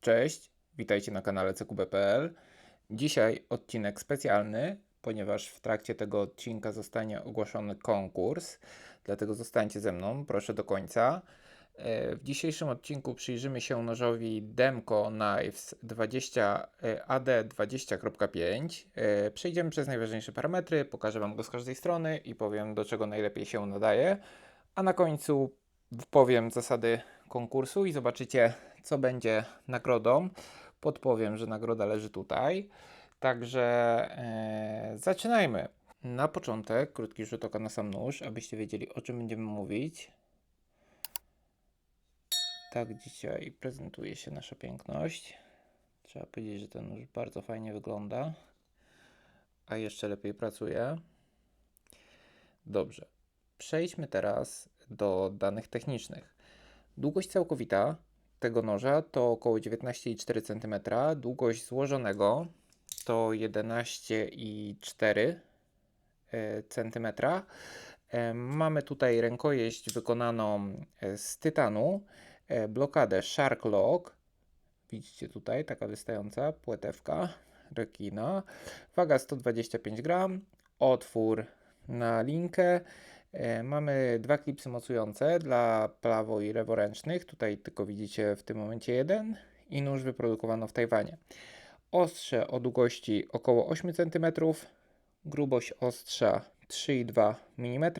Cześć, witajcie na kanale CQB.pl. Dzisiaj odcinek specjalny, ponieważ w trakcie tego odcinka zostanie ogłoszony konkurs, dlatego zostańcie ze mną, proszę do końca. E, W dzisiejszym odcinku przyjrzymy się nożowi Demco Knives 20 e, AD20.5. E, Przejdziemy przez najważniejsze parametry, pokażę Wam go z każdej strony i powiem do czego najlepiej się nadaje. A na końcu powiem zasady konkursu i zobaczycie co będzie nagrodą. Podpowiem, że nagroda leży tutaj. Także e, zaczynajmy. Na początek krótki rzut oka na sam nóż, abyście wiedzieli o czym będziemy mówić. Tak dzisiaj prezentuje się nasza piękność. Trzeba powiedzieć, że ten nóż bardzo fajnie wygląda, a jeszcze lepiej pracuje. Dobrze. Przejdźmy teraz do danych technicznych. Długość całkowita tego noża to około 19,4 cm, długość złożonego to 11,4 cm. E, Mamy tutaj rękojeść wykonaną e, z tytanu, e, blokadę Shark Lock. Widzicie tutaj taka wystająca płetewka rekina. Waga 125 gram, otwór na linkę. E, Mamy dwa klipsy mocujące dla prawo i leworęcznych. Tutaj tylko widzicie w tym momencie jeden i nóż wyprodukowano w Tajwanie. Ostrze o długości około 8 cm, grubość ostrza 3,2 mm,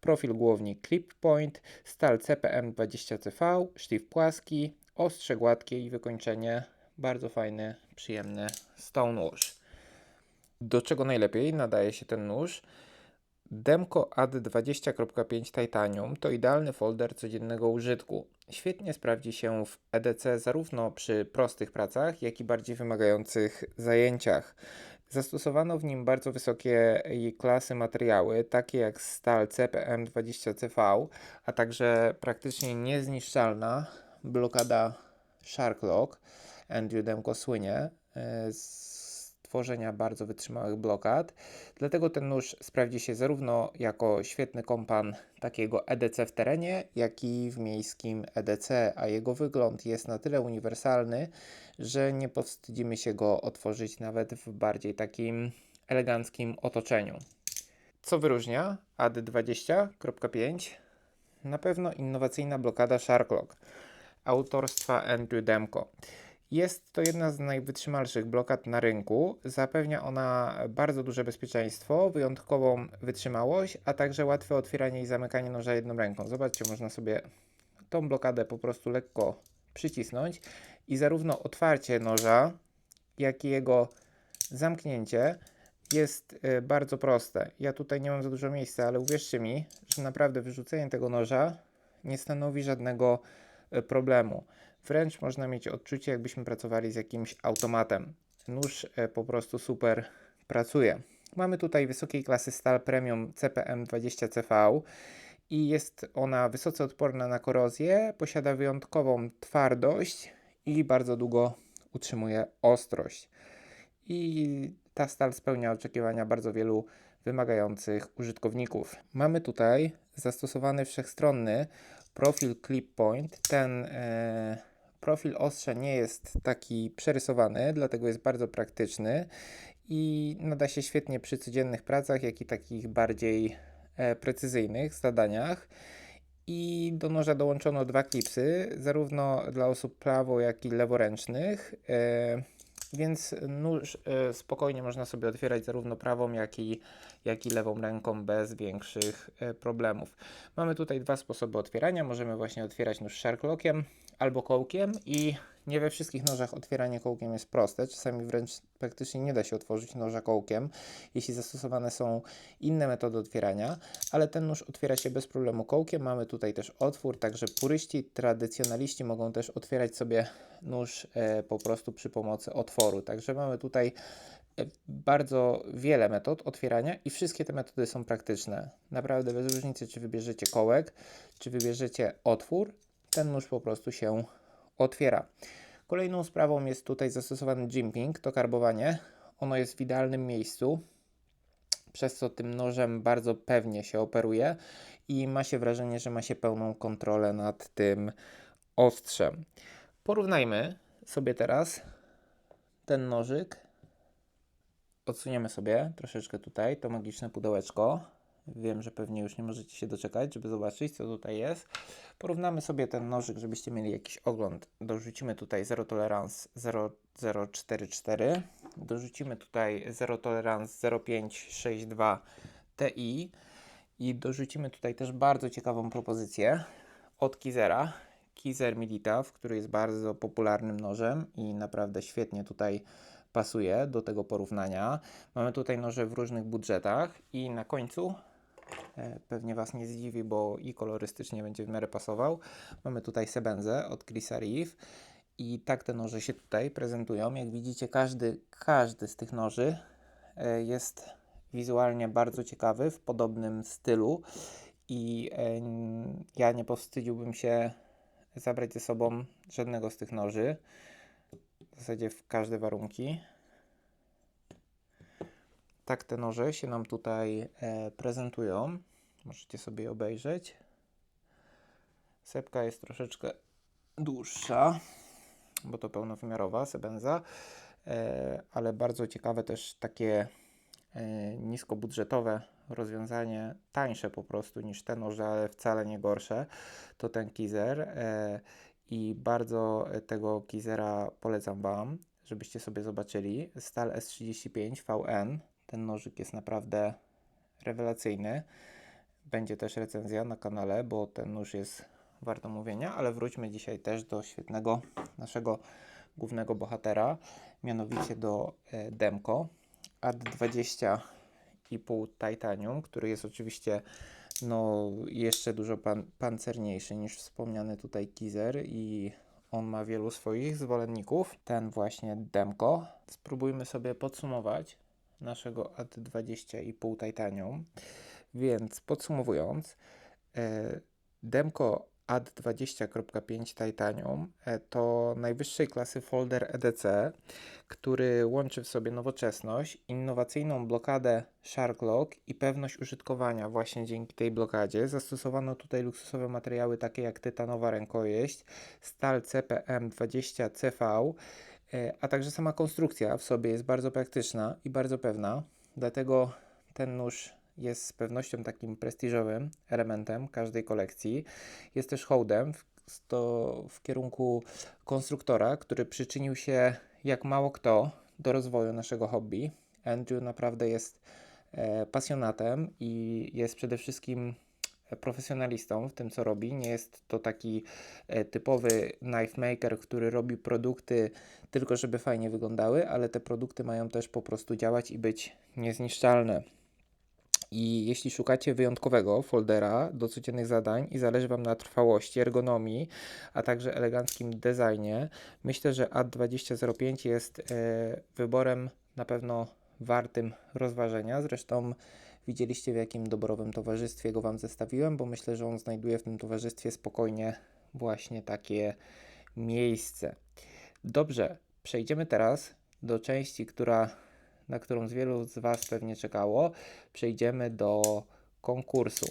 profil głowni clip point, stal CPM 20CV, sztif płaski, ostrze gładkie i wykończenie bardzo fajny, przyjemny stone nóż. Do czego najlepiej nadaje się ten nóż? Demco AD20.5 Titanium to idealny folder codziennego użytku. Świetnie sprawdzi się w EDC zarówno przy prostych pracach, jak i bardziej wymagających zajęciach. Zastosowano w nim bardzo wysokie klasy materiały, takie jak stal CPM20CV, a także praktycznie niezniszczalna blokada Sharklock. Andrew Demko słynie e, z tworzenia bardzo wytrzymałych blokad. Dlatego ten nóż sprawdzi się zarówno jako świetny kompan takiego EDC w terenie, jak i w miejskim EDC, a jego wygląd jest na tyle uniwersalny, że nie powstydzimy się go otworzyć nawet w bardziej takim eleganckim otoczeniu. Co wyróżnia AD20.5? Na pewno innowacyjna blokada Sharklock autorstwa Andrew Demko. Jest to jedna z najwytrzymalszych blokad na rynku. Zapewnia ona bardzo duże bezpieczeństwo, wyjątkową wytrzymałość, a także łatwe otwieranie i zamykanie noża jedną ręką. Zobaczcie, można sobie tą blokadę po prostu lekko przycisnąć i zarówno otwarcie noża, jak i jego zamknięcie jest y, bardzo proste. Ja tutaj nie mam za dużo miejsca, ale uwierzcie mi, że naprawdę wyrzucenie tego noża nie stanowi żadnego y, problemu. Wręcz można mieć odczucie, jakbyśmy pracowali z jakimś automatem. Nóż e, po prostu super pracuje. Mamy tutaj wysokiej klasy stal premium CPM 20CV i jest ona wysoce odporna na korozję, posiada wyjątkową twardość i bardzo długo utrzymuje ostrość. I ta stal spełnia oczekiwania bardzo wielu wymagających użytkowników. Mamy tutaj zastosowany wszechstronny profil clip point. Ten e, profil ostrza nie jest taki przerysowany, dlatego jest bardzo praktyczny i nada się świetnie przy codziennych pracach, jak i takich bardziej e, precyzyjnych zadaniach. I do noża dołączono dwa klipsy, zarówno dla osób prawo, jak i leworęcznych. E, więc nóż e, spokojnie można sobie otwierać zarówno prawą, jak i, jak i lewą ręką bez większych problemów. Mamy tutaj dwa sposoby otwierania. Możemy właśnie otwierać nóż sharklockiem albo kołkiem i nie we wszystkich nożach otwieranie kołkiem jest proste. Czasami wręcz praktycznie nie da się otworzyć noża kołkiem, jeśli zastosowane są inne metody otwierania, ale ten nóż otwiera się bez problemu kołkiem. Mamy tutaj też otwór, także puryści, tradycjonaliści mogą też otwierać sobie nóż e, po prostu przy pomocy otworu. Także mamy tutaj e, bardzo wiele metod otwierania i wszystkie te metody są praktyczne. Naprawdę bez różnicy, czy wybierzecie kołek, czy wybierzecie otwór, ten nóż po prostu się otwiera. Kolejną sprawą jest tutaj zastosowany jimping, to karbowanie. Ono jest w idealnym miejscu, przez co tym nożem bardzo pewnie się operuje i ma się wrażenie, że ma się pełną kontrolę nad tym ostrzem. Porównajmy sobie teraz ten nożyk. Odsuniemy sobie troszeczkę tutaj to magiczne pudełeczko. Wiem, że pewnie już nie możecie się doczekać, żeby zobaczyć, co tutaj jest. Porównamy sobie ten nożyk, żebyście mieli jakiś ogląd. Dorzucimy tutaj 0 tolerance 0044. Dorzucimy tutaj 0 tolerance 0562 Ti. I dorzucimy tutaj też bardzo ciekawą propozycję od Kizera. Kizer Militav, który jest bardzo popularnym nożem i naprawdę świetnie tutaj pasuje do tego porównania. Mamy tutaj noże w różnych budżetach i na końcu pewnie Was nie zdziwi, bo i kolorystycznie będzie w miarę pasował. Mamy tutaj Sebenzę od Chrisa Reeve i tak te noże się tutaj prezentują. Jak widzicie, każdy, każdy z tych noży e, jest wizualnie bardzo ciekawy, w podobnym stylu i e, ja nie powstydziłbym się zabrać ze sobą żadnego z tych noży. W zasadzie w każde warunki. Tak te noże się nam tutaj e, prezentują. Możecie sobie obejrzeć. Sepka jest troszeczkę dłuższa, bo to pełnowymiarowa sebenza, e, ale bardzo ciekawe też takie e, niskobudżetowe rozwiązanie, tańsze po prostu niż te noże, ale wcale nie gorsze, to ten Kizer i bardzo tego Kizera polecam Wam, żebyście sobie zobaczyli. Stal S35 VN, ten nożyk jest naprawdę rewelacyjny. Będzie też recenzja na kanale, bo ten nóż jest warto mówienia, ale wróćmy dzisiaj też do świetnego naszego głównego bohatera, mianowicie do e, Demko AD20 i pół titanium, który jest oczywiście no, jeszcze dużo pan pancerniejszy niż wspomniany tutaj Kizer i on ma wielu swoich zwolenników. Ten właśnie Demko. Spróbujmy sobie podsumować naszego AD20 i pół titanium. Więc podsumowując, e, Demko AD20.5 Titanium e, to najwyższej klasy folder EDC, który łączy w sobie nowoczesność, innowacyjną blokadę SharkLock i pewność użytkowania właśnie dzięki tej blokadzie. Zastosowano tutaj luksusowe materiały takie jak tytanowa rękojeść, stal CPM 20CV, e, a także sama konstrukcja w sobie jest bardzo praktyczna i bardzo pewna, dlatego ten nóż jest z pewnością takim prestiżowym elementem każdej kolekcji. Jest też hołdem w, to w kierunku konstruktora, który przyczynił się jak mało kto do rozwoju naszego hobby. Andrew naprawdę jest e, pasjonatem i jest przede wszystkim profesjonalistą w tym, co robi. Nie jest to taki e, typowy knife maker, który robi produkty tylko, żeby fajnie wyglądały, ale te produkty mają też po prostu działać i być niezniszczalne. I jeśli szukacie wyjątkowego foldera do codziennych zadań i zależy Wam na trwałości, ergonomii, a także eleganckim designie, myślę, że AD2005 jest e, wyborem na pewno wartym rozważenia. Zresztą widzieliście w jakim doborowym towarzystwie go Wam zestawiłem, bo myślę, że on znajduje w tym towarzystwie spokojnie właśnie takie miejsce. Dobrze, przejdziemy teraz do części, która na którą z wielu z Was pewnie czekało, przejdziemy do konkursu.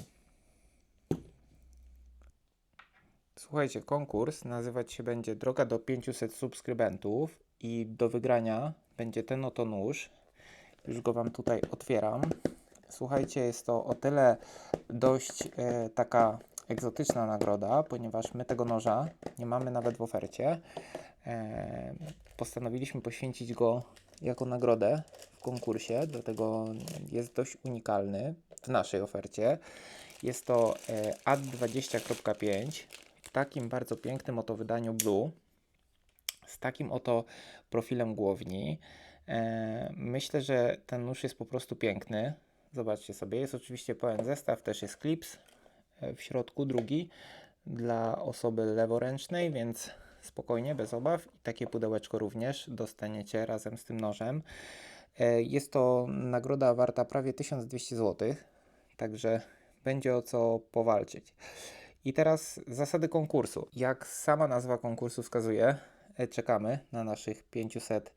Słuchajcie, konkurs nazywać się będzie Droga do 500 subskrybentów i do wygrania będzie ten oto nóż. Już go Wam tutaj otwieram. Słuchajcie, jest to o tyle dość e, taka egzotyczna nagroda, ponieważ my tego noża nie mamy nawet w ofercie. E, postanowiliśmy poświęcić go jako nagrodę w konkursie, dlatego jest dość unikalny w naszej ofercie. Jest to e, AD20.5 w takim bardzo pięknym oto wydaniu Blue z takim oto profilem głowni. E, myślę, że ten nóż jest po prostu piękny. Zobaczcie sobie, jest oczywiście pełen zestaw, też jest klips e, w środku, drugi dla osoby leworęcznej, więc spokojnie, bez obaw. I takie pudełeczko również dostaniecie razem z tym nożem. E, jest to nagroda warta prawie 1200 zł, także będzie o co powalczyć. I teraz zasady konkursu. Jak sama nazwa konkursu wskazuje, e, czekamy na naszych 500 e,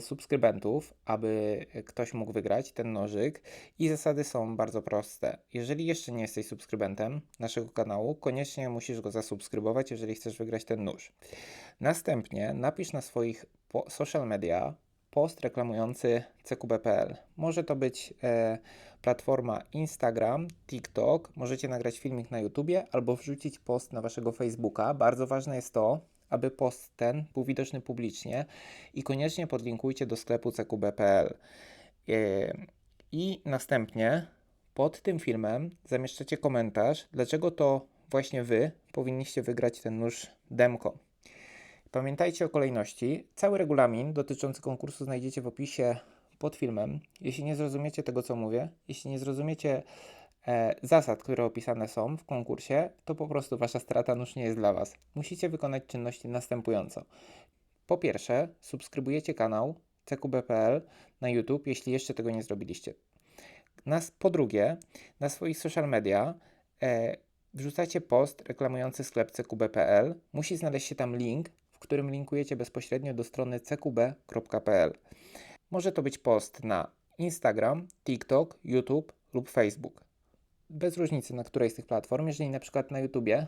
subskrybentów, aby ktoś mógł wygrać ten nożyk. I zasady są bardzo proste. Jeżeli jeszcze nie jesteś subskrybentem naszego kanału, koniecznie musisz go zasubskrybować, jeżeli chcesz wygrać ten nóż. Następnie napisz na swoich social media post reklamujący CQB.pl. Może to być e, platforma Instagram, TikTok, możecie nagrać filmik na YouTubie albo wrzucić post na waszego Facebooka. Bardzo ważne jest to, aby post ten był widoczny publicznie i koniecznie podlinkujcie do sklepu CQB.pl. E, I następnie pod tym filmem zamieszczacie komentarz, dlaczego to właśnie wy powinniście wygrać ten nóż Demko. Pamiętajcie o kolejności. Cały regulamin dotyczący konkursu znajdziecie w opisie pod filmem. Jeśli nie zrozumiecie tego, co mówię, jeśli nie zrozumiecie zasad, które opisane są w konkursie, to po prostu wasza strata nóż nie jest dla was. Musicie wykonać czynności następująco. Po pierwsze, subskrybujecie kanał CQB.pl na YouTube, jeśli jeszcze tego nie zrobiliście. Nas, po drugie, na swoich social media e, wrzucacie post reklamujący sklep CQB.pl. Musi znaleźć się tam link, którym linkujecie bezpośrednio do strony cqb.pl. Może to być post na Instagram, TikTok, YouTube lub Facebook. Bez różnicy na której z tych platform. Jeżeli na przykład na YouTubie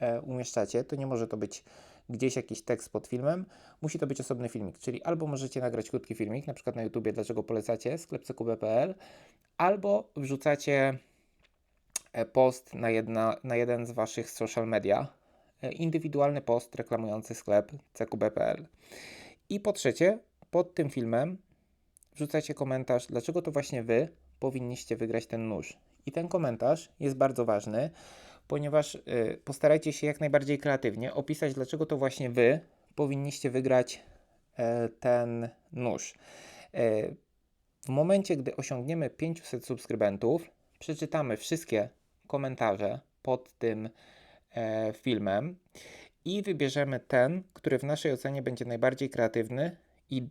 e, umieszczacie, to nie może to być gdzieś jakiś tekst pod filmem, musi to być osobny filmik, czyli albo możecie nagrać krótki filmik, na przykład na YouTubie, dlaczego polecacie sklep cqb.pl, albo wrzucacie e, post na, jedna, na jeden z waszych social media, E, indywidualny post reklamujący sklep cqb.pl. I po trzecie, pod tym filmem wrzucacie komentarz, dlaczego to właśnie Wy powinniście wygrać ten nóż. I ten komentarz jest bardzo ważny, ponieważ y, postarajcie się jak najbardziej kreatywnie opisać, dlaczego to właśnie Wy powinniście wygrać y, ten nóż. Y, w momencie, gdy osiągniemy 500 subskrybentów, przeczytamy wszystkie komentarze pod tym E, filmem i wybierzemy ten, który w naszej ocenie będzie najbardziej kreatywny i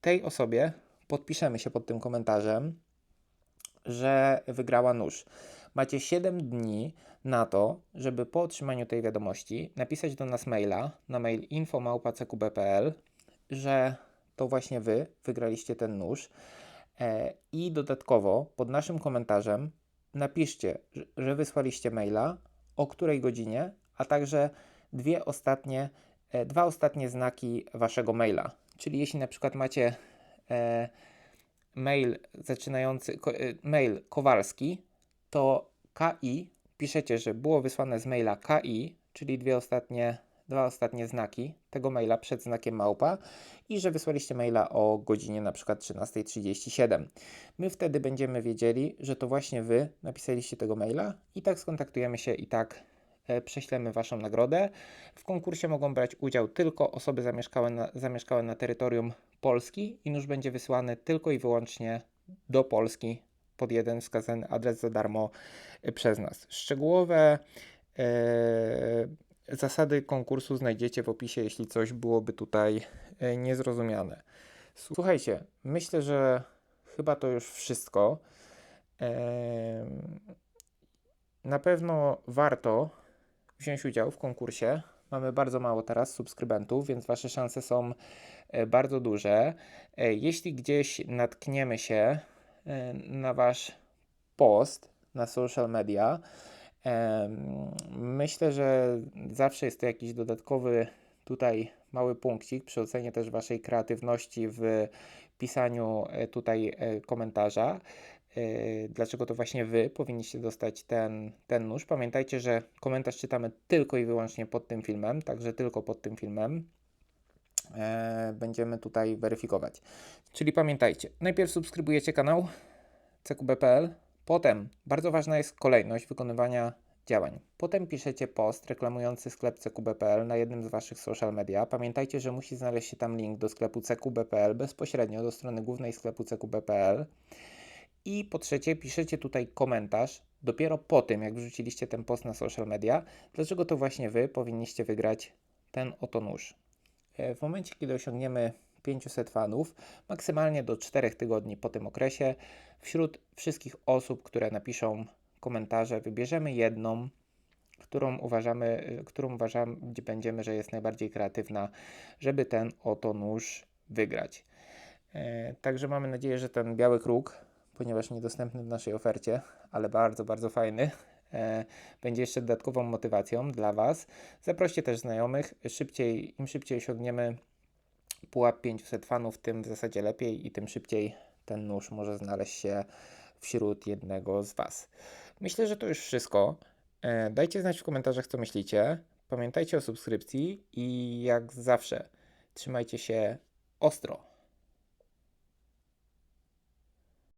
tej osobie podpiszemy się pod tym komentarzem, że wygrała nóż. Macie 7 dni na to, żeby po otrzymaniu tej wiadomości napisać do nas maila na mail info.cqb.pl, że to właśnie Wy wygraliście ten nóż. E, I dodatkowo pod naszym komentarzem napiszcie, że wysłaliście maila o której godzinie, a także dwie ostatnie, e, dwa ostatnie znaki waszego maila. Czyli jeśli na przykład macie e, mail zaczynający, e, mail Kowalski, to KI piszecie, że było wysłane z maila KI, czyli dwie ostatnie, dwa ostatnie znaki tego maila przed znakiem małpa i że wysłaliście maila o godzinie na przykład 13.37. My wtedy będziemy wiedzieli, że to właśnie Wy napisaliście tego maila i tak skontaktujemy się i tak prześlemy Waszą nagrodę. W konkursie mogą brać udział tylko osoby zamieszkałe na, zamieszkałe na terytorium Polski i nóż będzie wysłany tylko i wyłącznie do Polski pod jeden wskazany adres za darmo e, przez nas. Szczegółowe e, zasady konkursu znajdziecie w opisie, jeśli coś byłoby tutaj E, niezrozumiane. Słuchajcie, myślę, że chyba to już wszystko. Na pewno warto wziąć udział w konkursie. Mamy bardzo mało teraz subskrybentów, więc Wasze szanse są e, bardzo duże. E, jeśli gdzieś natkniemy się na Wasz post na social media, myślę, że zawsze jest to jakiś dodatkowy tutaj mały punkcik przy ocenie też Waszej kreatywności w pisaniu e, tutaj e, komentarza. E, dlaczego to właśnie Wy powinniście dostać ten, ten nóż? Pamiętajcie, że komentarz czytamy tylko i wyłącznie pod tym filmem, także tylko pod tym filmem będziemy tutaj weryfikować. Czyli pamiętajcie, najpierw subskrybujecie kanał cqb.pl, potem bardzo ważna jest kolejność wykonywania działań. Potem piszecie post reklamujący sklep cqb.pl na jednym z Waszych social media. Pamiętajcie, że musi znaleźć się tam link do sklepu cqb.pl bezpośrednio do strony głównej sklepu cqb.pl. I po trzecie, piszecie tutaj komentarz dopiero po tym, jak wrzuciliście ten post na social media, dlaczego to właśnie Wy powinniście wygrać ten oto nóż. E, w momencie, kiedy osiągniemy 500 fanów, maksymalnie do 4 tygodni po tym okresie, wśród wszystkich osób, które napiszą komentarze wybierzemy jedną, którą uważamy, którą uważamy, gdzie będziemy, że jest najbardziej kreatywna, żeby ten oto nóż wygrać. E, Także mamy nadzieję, że ten biały kruk, ponieważ niedostępny w naszej ofercie, ale bardzo, bardzo fajny, e, będzie jeszcze dodatkową motywacją dla Was. Zaproście też znajomych. Szybciej, im szybciej osiągniemy pułap 500 fanów, tym w zasadzie lepiej i tym szybciej ten nóż może znaleźć się wśród jednego z Was. Myślę, że to już wszystko. E, Dajcie znać w komentarzach, co myślicie. Pamiętajcie o subskrypcji i jak zawsze trzymajcie się ostro.